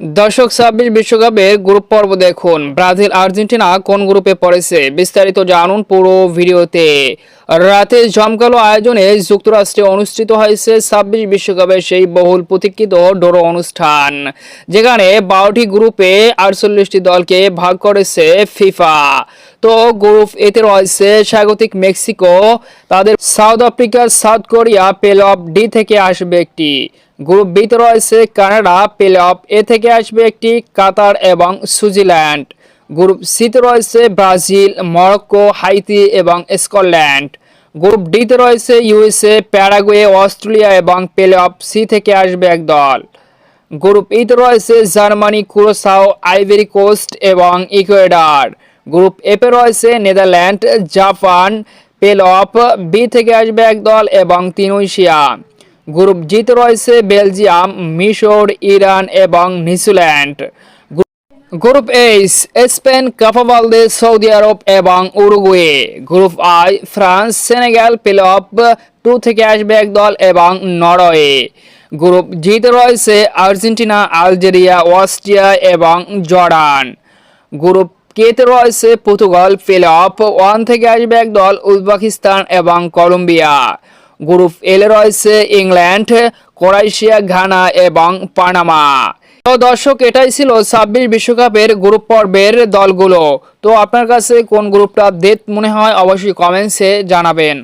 দর্শক, ছাব্বিশ বিশ্বকাপের গ্রুপ পর্ব দেখুন। ব্রাজিল, আর্জেন্টিনা কোন গ্রুপে পড়েছে? বিস্তারিত জানুন পুরো ভিডিওতে। রাতে জমকালো আয়োজনে যুক্তরাষ্ট্রে অনুষ্ঠিত হয়েছে ছাব্বিশ বিশ্বকাপের সেই বহুল প্রতীক্ষিত ডোরো অনুষ্ঠান, যেখানে বারোটি গ্রুপে আটচল্লিশটি দলকে ভাগ করেছে ফিফা। তো গ্রুপ এতে রয়েছে স্বাগতিক মেক্সিকো, তাদের South Africa South Korea, play off D থেকে আসবে একটি। গ্রুপ বিতে রয়েছে কানাডা প্লে অফ এ থেকে আসবে একটি কাতার এবং সুইজারল্যান্ড। গ্রুপ সিতে রয়েছে ব্রাজিল, মরক্কো, হাইতি এবং স্কটল্যান্ড। গ্রুপ ডিতে রয়েছে ইউএসএ, প্যারাগুয়ে, অস্ট্রেলিয়া এবং প্লে অফ সি থেকে আসবে এক দল। গ্রুপ ইতে রয়েছে জার্মানি, কুরোসাও, আইভেরি কোস্ট এবং ইকুয়েডার। গ্রুপ এফে রয়েছে Netherland, Japan play off B থেকে আসবে এক দল এবং তিনুইশিয়া গ্রুপ জিতে রয়েছে বেলজিয়াম, মিশর, ইরান এবং New Zealand. Group H Spain Cabo Verde Saudi আরব এবং Uruguay. Group I, France, Senegal play off two থেকে আসবে এক দল এবং নরওয়ে। গ্রুপ জিতে রয়েছে আর্জেন্টিনা, আলজেরিয়া, অস্ট্রিয়া এবং জর্ডান। গ্রুপ কেতে রয়েছে পর্তুগাল প্লে অফ ওয়ান থেকে আসবে এক দল উজবেকিস্তান এবং কলম্বিয়া। গ্রুপ এলে রয়েছে ইংল্যান্ড, ক্রোয়েশিয়া, ঘানা এবং পানামা। তো দর্শক, এটাই ছিল ছাব্বিশ বিশ্বকাপের গ্রুপ পর্বের দলগুলো। তো আপনার কাছে কোন গ্রুপটা ডেট মনে হয়, অবশ্যই কমেন্টসে জানাবেন।